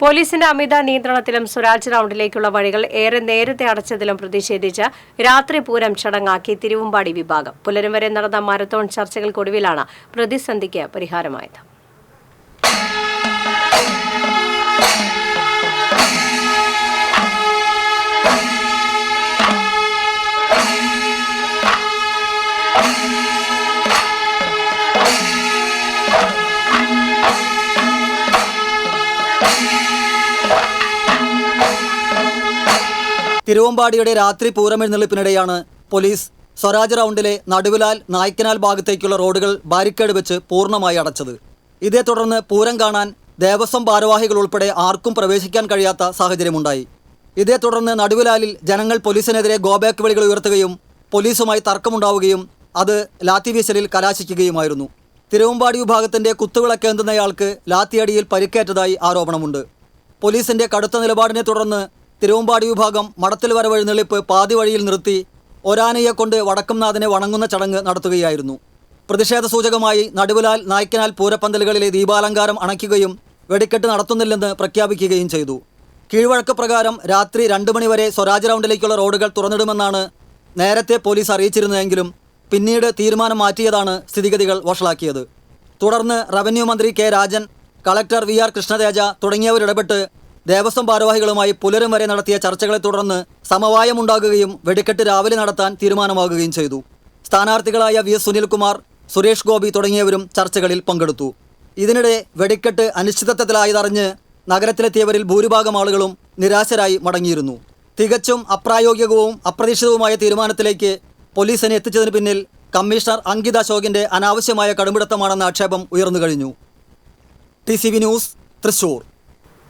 പോലീസിന്റെ അമിത നിയന്ത്രണത്തിലും സ്വരാജ് റൌണ്ടിലേക്കുള്ള വഴികൾ ഏറെ നേരത്തെ അടച്ചതിലും പ്രതിഷേധിച്ച് രാത്രി പൂരം ചടങ്ങാക്കി തിരുവമ്പാടി വിഭാഗം. പുലരും വരെ നടന്ന മാരത്തോൺ ചർച്ചകൾക്കൊടുവിലാണ് പ്രതിസന്ധിക്ക് പരിഹാരമായത്. തിരുവമ്പാടിയുടെ രാത്രി പൂരമെഴുന്നള്ളിപ്പിനിടെയാണ് പോലീസ് സ്വരാജ് റൗണ്ടിലെ നടുവിലാൽ നായ്ക്കനാൽ ഭാഗത്തേക്കുള്ള റോഡുകൾ ബാരിക്കേഡ് വെച്ച് പൂർണമായി അടച്ചത്. ഇതേ തുടർന്ന് പൂരം കാണാൻ ദേവസ്വം ഭാരവാഹികൾ ഉൾപ്പെടെ ആർക്കും പ്രവേശിക്കാൻ കഴിയാത്ത സാഹചര്യമുണ്ടായി. ഇതേ തുടർന്ന് നടുവിലാലിൽ ജനങ്ങൾ പോലീസിനെതിരെ ഗോബാക്ക് വിളികൾ ഉയർത്തുകയും പോലീസുമായി തർക്കമുണ്ടാവുകയും അത് ലാത്തി വീശലിൽ കലാശിക്കുകയുമായിരുന്നു. തിരുവമ്പാടി വിഭാഗത്തിന്റെ കുത്തുവിളക്കേന്തുന്നയാൾക്ക് ലാത്തിയടിയിൽ പരിക്കേറ്റതായി ആരോപണമുണ്ട്. പോലീസിന്റെ കടുത്ത നിലപാടിനെ തുടർന്ന് തിരുവമ്പാടി വിഭാഗം മടത്തിൽ വരവെഴുന്നള്ളിപ്പ് പാതി വഴിയിൽ നിർത്തി ഒരാനയെ കൊണ്ട് വടക്കുംനാഥനെ വണങ്ങുന്ന ചടങ്ങ് നടത്തുകയായിരുന്നു. പ്രതിഷേധ സൂചകമായി നടുവിലാൽ നായ്ക്കനാൽ പൂരപ്പന്തലുകളിലെ ദീപാലങ്കാരം അണയ്ക്കുകയും വെടിക്കെട്ട് നടത്തുന്നില്ലെന്ന് പ്രഖ്യാപിക്കുകയും ചെയ്തു. കീഴ്വഴക്ക് പ്രകാരം രാത്രി രണ്ട് മണിവരെ സ്വരാജ് റൗണ്ടിലേക്കുള്ള റോഡുകൾ തുറന്നിടുമെന്നാണ് നേരത്തെ പോലീസ് അറിയിച്ചിരുന്നതെങ്കിലും പിന്നീട് തീരുമാനം മാറ്റിയതാണ് സ്ഥിതിഗതികൾ വഷളാക്കിയത്. തുടർന്ന് റവന്യൂ മന്ത്രി K Rajan collector V R Krishnateja തുടങ്ങിയവരിടപെട്ട് Devaswom ഭാരവാഹികളുമായി പുലരും വരെ നടത്തിയ ചർച്ചകളെ തുടർന്ന് സമവായമുണ്ടാകുകയും വെടിക്കെട്ട് രാവിലെ നടത്താൻ തീരുമാനമാകുകയും ചെയ്തു. സ്ഥാനാർത്ഥികളായ വി എസ് സുനിൽകുമാർ സുരേഷ് ഗോപി തുടങ്ങിയവരും ചർച്ചകളിൽ പങ്കെടുത്തു. ഇതിനിടെ വെടിക്കെട്ട് അനിശ്ചിതത്വത്തിലായതറിഞ്ഞ് നഗരത്തിലെത്തിയവരിൽ ഭൂരിഭാഗം ആളുകളും നിരാശരായി മടങ്ങിയിരുന്നു. തികച്ചും അപ്രായോഗികവും അപ്രതീക്ഷിതവുമായ തീരുമാനത്തിലേക്ക് പോലീസിനെ എത്തിച്ചതിന് പിന്നിൽ കമ്മീഷണർ അങ്കിത അശോകിന്റെ അനാവശ്യമായ കടുംപിടുത്തമാണെന്ന ആക്ഷേപം ഉയർന്നു കഴിഞ്ഞു. T news Thrissur.